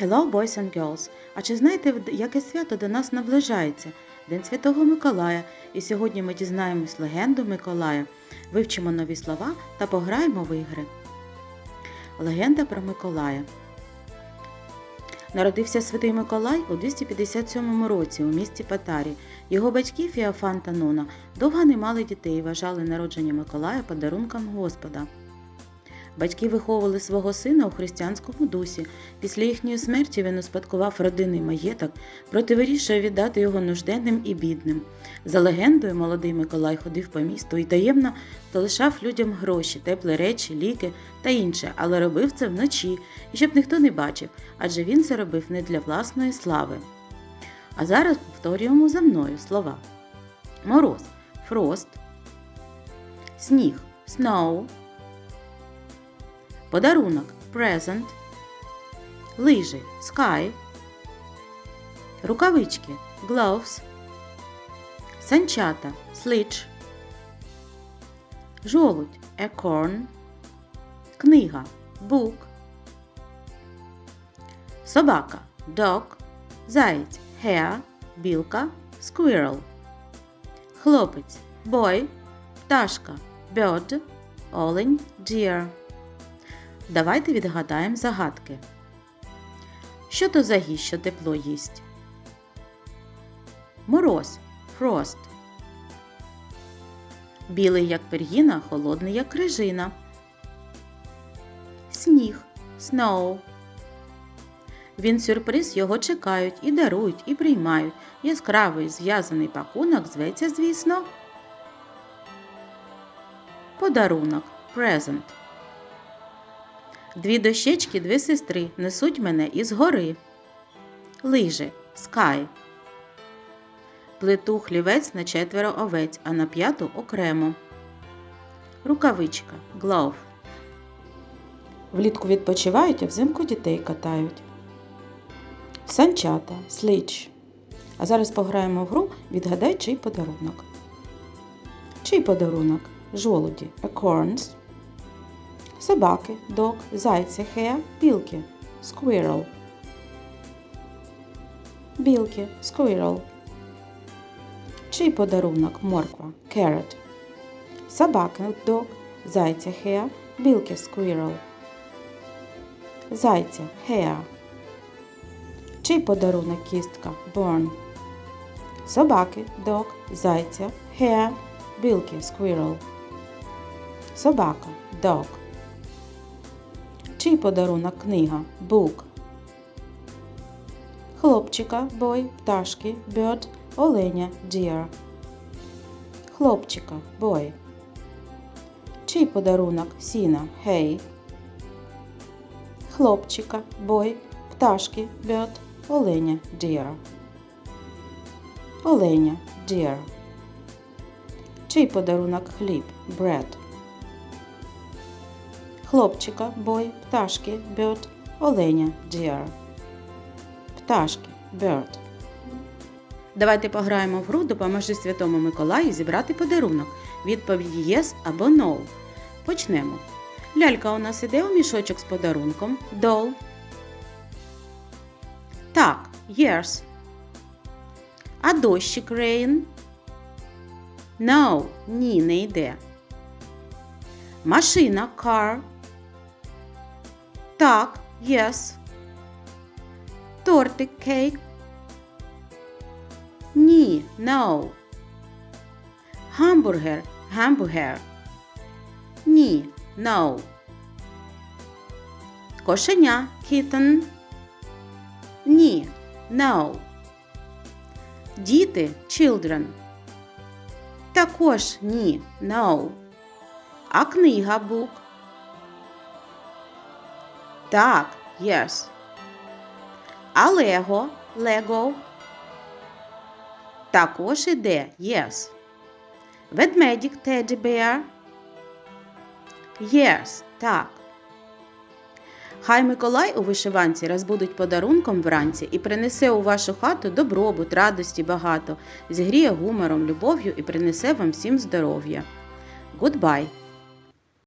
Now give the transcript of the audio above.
Hello, boys and girls! А чи знаєте, яке свято до нас наближається? День Святого Миколая. І сьогодні ми дізнаємось легенду Миколая, вивчимо нові слова та пограємо в ігри. Легенда про Миколая. Народився святий Миколай у 257 році у місті Патарі. Його батьки Фіафан та Нона довго не мали дітей і вважали народження Миколая подарунком Господа. Батьки виховували свого сина у християнському дусі. Після їхньої смерті він успадкував родинний маєток, проте вирішує віддати його нужденним і бідним. За легендою, молодий Миколай ходив по місту і таємно залишав людям гроші, теплі речі, ліки та інше, але робив це вночі, і щоб ніхто не бачив, адже він це робив не для власної слави. А зараз повторюємо за мною слова: мороз фрост, сніг snow, подарунок. Present, лижі. Sky, рукавички. Gloves, санчата. Sledge, жолудь. Acorn, книга. Book, собака. Dog, заєць hare, білка. Squirrel, хлопець. Boy, пташка. Bird, олень. Deer. Давайте відгадаємо загадки. Що то за що тепло їсть? Мороз фрост. Білий, як пергіна, холодний, як крижина. Сніг snow. Він сюрприз його чекають і дарують, і приймають. Яскравий зв'язаний пакунок зветься, звісно. Подарунок present. Дві дощечки, дві сестри несуть мене із гори. Лижи скай. Плиту хлівець на четверо овець, а на п'яту окремо. Рукавичка glove. Влітку відпочивають, а взимку дітей катають. Санчата сліч. А зараз пограємо в гру Відгадай, чий подарунок. Чий подарунок? Жолуді acorns собаки, dog, зайці, hare, білки, squirrel. Білки, squirrel. Чий подарунок морква, carrot. Собаки, dog, зайця, hare, білки, squirrel. Зайця, hare. Чий подарунок кістка, born. Собаки, dog, зайця, hare, білки, squirrel. Собака, dog. Чий подарунок книга book. Хлопчика бой, пташки bird, оленя deer. Хлопчика бой. Чий подарунок сіна hay. Хлопчика бой, пташки bird, оленя deer. Оленя deer. Чий подарунок хліб bread хлопчика, бой, пташки, bird, оленя, deer. Пташки, bird. Давайте пограємо в гру Допоможи Святому Миколаю зібрати подарунок. Відповіді yes або no. Почнемо. Лялька у нас іде у мішочок з подарунком. Doll. Так, years. А дощик rain? No, ні, не йде. Машина car. Так, yes. Тортик cake. Ні, no. Гамбургер, гамбургер. Ні, no. Кошеня kitten. Ні, no. Діти children. Також ні, no. А книга book. Так, yes. А Лего, Лего. Також іде yes. Ведмедик Teddy Bear. Yes, так. Хай Миколай у вишиванці розбудить подарунком вранці і принесе у вашу хату добробут, радості багато, зігріє гумором, любов'ю і принесе вам всім здоров'я. Goodbye!